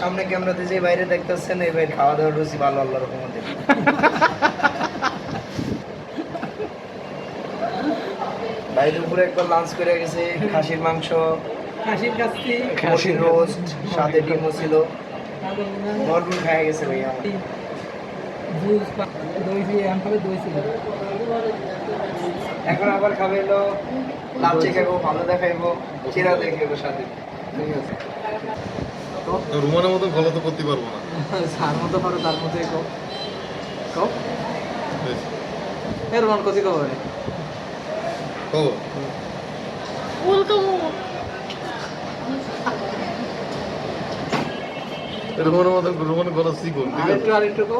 সামনে ক্যামেরাতে যে বাইরে দেখতেছেন এই ভাই খাওয়া দাওয়ার রুচি ভালো আল্লাহর রহমতে। ভাই দুপুরে একবার লাঞ্চ করে গেছে খাসির মাংস খাসির কাচ্ছি খাসির রোস্ট সাথে ডিমও ছিল। ভরপুর গেছে ভাই আমার এখন আবার খাবে এলো লাচ্ছি খাব ভালো দেখাইবো চিরা দেখাইবো সাথে। ঠিক আছে। রুমানের মতন ফলো তো করতে পারব না। সার মতো পারো তার মধ্যে কো। কো? বেশ। এর মন কতি কো রে ও রুমানের মতন রুমানের গলা শিখুন ঠিক আছে? আরেকটু আরেকটু কো।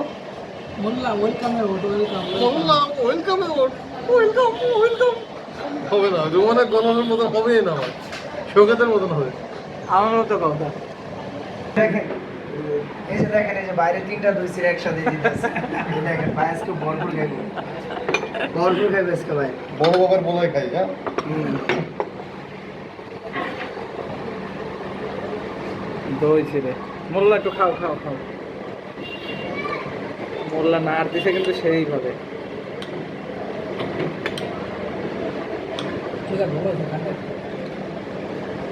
মোল্লা ওয়েলকাম এ ওট ওয়েলকাম বললাম ওয়েলকাম ওয়েলকাম ওয়েলকাম হবে না রুমানের গলার মতন হবেই না আমার। সৌগতের মতন হবে। আমার মতো কও দা দেখেন এই যে দেখেন এই যে বাইরে তিনটা দই চিরা একসাথে দিতেছে। দেখেন ভাই আজকে ভরপুর খাইবো। ভরপুর খাইবো আজকে ভাই। বড় বাবার বলাই খাই হ্যাঁ? দই ছিল মোল্লা একটু খাও খাও খাও। মোল্লা না আর দিছে কিন্তু সেই ভাবে। বেলা মে সিরা বলাও মাথায় দিছে না। লেগে বেলা মাথায় লেগে আমার পাঁচ হাজার টাকা খাওয়ার বেলা মে সিমটা আগে সিম কি হয়েছে ওটা মোবাইল সব ঠিক করে দিছে ঠিক করে মানে কোম্পানি মোল্লা নিয়ে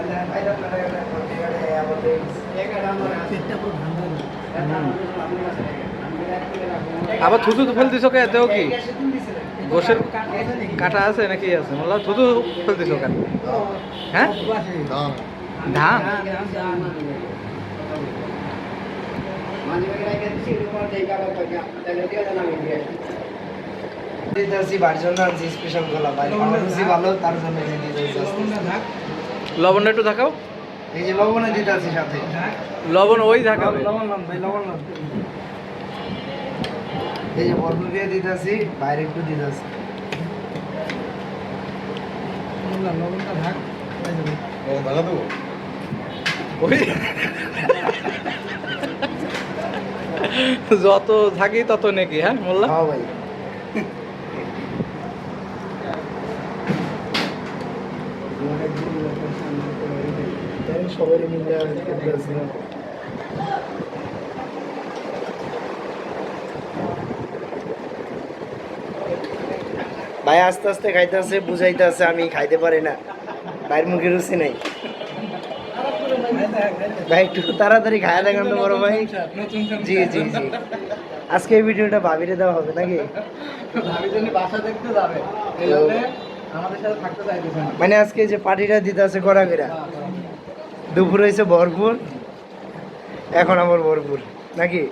আবার আবার থুতু তো ফেল দিছো কে দেও কি গোসের কাটা আছে নাকি আছে মোল্লা থুতু ফেল দিছো কেন হ্যাঁ ধান দিতেছি বাড়ির জন্য আনছি স্পেশাল গলা ভাই আমার রুচি ভালো তার জন্য। লবণটা একটু দেখাও। এই যে লবণে দিতেছি সাথে। লবণ ওই দেখাবে। লবণ লবণ ভাই লবণ লবণ। এই যে বরফ দিয়ে দিতেছি বাইরে একটু দিতেছি। লবণটা ভাগ ও দেবো? ওই যত থাকি তত নাকি হ্যাঁ মোল্লা? হ্যাঁ ভাই। সবাই মিলে ভাই, আস্তে আস্তে খাইতেছে, বুঝাইতেছে, আমি খাইতে পারি না। ভাইয়ের মুখে রুচি নাই। ভাই, একটু তাড়াতাড়ি খায়া দেখান তো বড় ভাই। জি জি জি। আজকে এই ভিডিওটা ভাবিরে দেওয়া হবে নাকি? ভাবি বাসা দেখতে যাবে। মানে আজকে যে পার্টিটা দিতে আছে কড়ামিরা দুপুর হয়েছে ভরপুর এখন আমার ভরপুর নাকি?